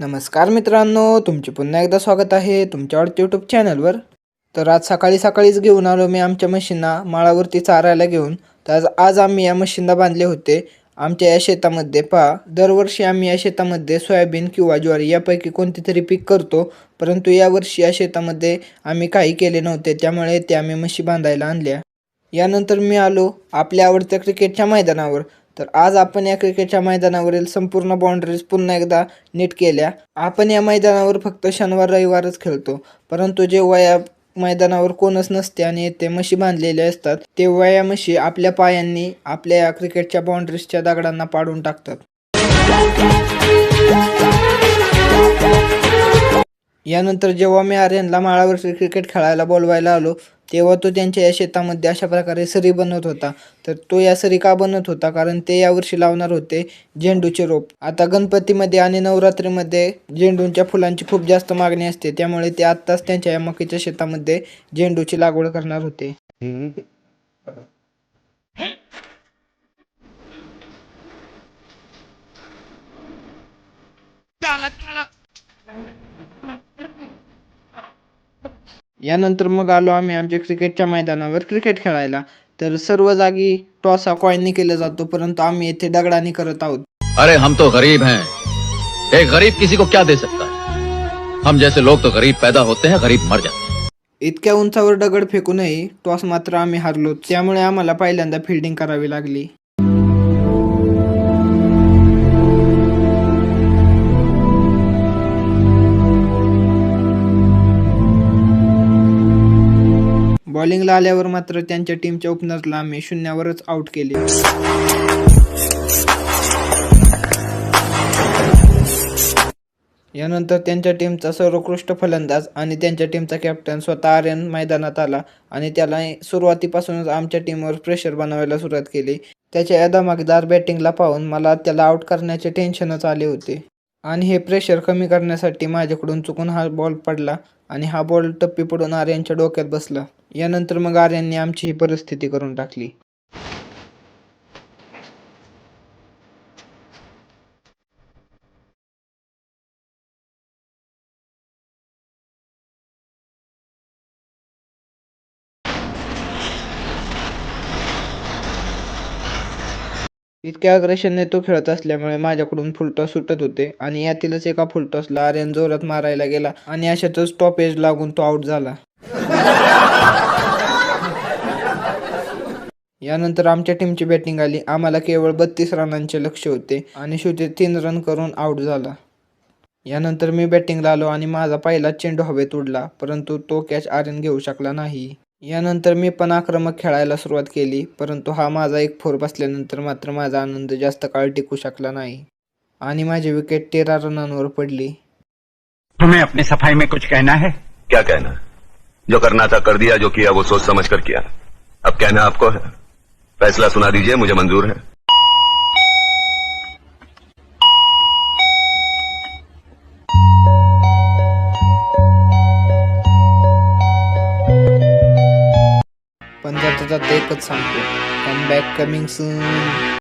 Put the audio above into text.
नमस्कार मित्रांनो तुमचे पुन्हा एकदा स्वागत आहे तुमच्या आवडत्या यूट्यूब चॅनलवर तर आज सकाळी सकाळीच घेऊन आलो मी आमच्या म्हशींना माळावरती चारायला घेऊन. तर आज आज आम्ही या म्हशींना बांधले होते. आमच्या या शेतामध्ये पहा दरवर्षी आम्ही या शेतामध्ये सोयाबीन किंवा ज्वारी यापैकी कोणते तरी पीक करतो. परंतु यावर्षी या शेतामध्ये आम्ही काही केले नव्हते त्यामुळे ते आम्ही म्हशी बांधायला आणल्या. यानंतर मी आलो आपल्या आवडत्या क्रिकेटच्या मैदानावर. तर आज आपण या क्रिकेटच्या मैदानावरील संपूर्ण बाउंड्रीज पुन्हा एकदा नीट केल्या. आपण या मैदानावर फक्त शनिवार रविवारच खेळतो. परंतु जेव्हा या मैदानावर कोणच नसते आणि येथे म्हशी बांधलेल्या असतात तेव्हा या म्हशी आपल्या पायांनी आपल्या या क्रिकेटच्या बाउंड्रीजच्या दगडांना पाडून टाकतात. यानंतर जेव्हा मी आर्यनला माळावरती क्रिकेट खेळायला बोलवायला आलो तेव्हा तो त्यांच्या या शेतामध्ये अशा प्रकारे सरी बनवत होता. तर तो या सरी का बनवत होता? कारण ते यावर्षी लावणार होते झेंडूचे रोप. आता गणपतीमध्ये आणि नवरात्रीमध्ये झेंडूच्या फुलांची खूप जास्त मागणी असते. त्यामुळे ते आत्ताच त्यांच्या या मकीच्या शेतामध्ये झेंडूची लागवड करणार होते. यानंतर मग आलो आम्ही आमच्या क्रिकेटच्या मैदानावर क्रिकेट खेळायला. तर सर्व जागी टॉस हा कॉईननी केला जातो परंतु आम्ही येथे दगडाने करत आहोत. अरे हम तो गरीब हैं। एक गरीब किसी को क्या दे सकता है? हम जैसे लोग तो गरीब पैदा होते हैं गरीब मर जाते इतक्या उंचावर दगड फेकूनही टॉस मात्र आम्ही हारलो. त्यामुळे आम्हाला पहिल्यांदा फिल्डिंग करावी लागली. बॉलिंगला आल्यावर मात्र त्यांच्या टीमच्या ओपनरला आम्ही शून्यावरच आउट केले. यानंतर त्यांच्या टीमचा सर्वोत्कृष्ट फलंदाज आणि त्यांच्या टीमचा कॅप्टन स्वतः आर्यन मैदानात आला आणि त्याला सुरुवातीपासूनच आमच्या टीमवर प्रेशर बनवायला सुरुवात केली. त्याच्या या धमाकेदार बॅटिंगला पाहून मला त्याला आउट करण्याचे टेन्शनच आले होते. आणि हे प्रेशर कमी करण्यासाठी माझ्याकडून चुकून हा बॉल पडला आणि हा बॉल टप्पी पडून आर्यांच्या डोक्यात बसला. यानंतर मग आर्यांनी आमची ही परिस्थिती करून टाकली. इतक्या अग्रेशनने तो खेळत असल्यामुळे माझ्याकडून फुलटॉस सुटत होते. आणि यातीलच एका फुलटॉसला आर्यन जोरात मारायला गेला. आणि अशातच टॉपेज लागून तो आउट झाला. यानंतर आमच्या टीमची बॅटिंग आली. आम्हाला केवळ बत्तीस रनांचे लक्ष होते. आणि शेवटी तीन रन करून आउट झाला. यानंतर मी बॅटिंगला आलो आणि माझा पहिला चेंडू हवेत उडला. परंतु तो कॅच आर्यन घेऊ शकला नाही. यानंतर मी पण आक्रमक खेळायला सुरुवात केली परंतु हा माझा एक फोर बसल्यानंतर मात्र माझा आनंद जास्त काळ टिकू शकला नाही आणि माझी विकेट तेरा रनांवर पडली. तुम्हें अपनी सफाई में कुछ कहना है? क्या कहना? जो करना था कर दिया जो किया वो सोच समझ कर किया। अब कहना आपको है। फैसला सुना दीजिए मुझे मंजूर है। that they could. Come back coming soon.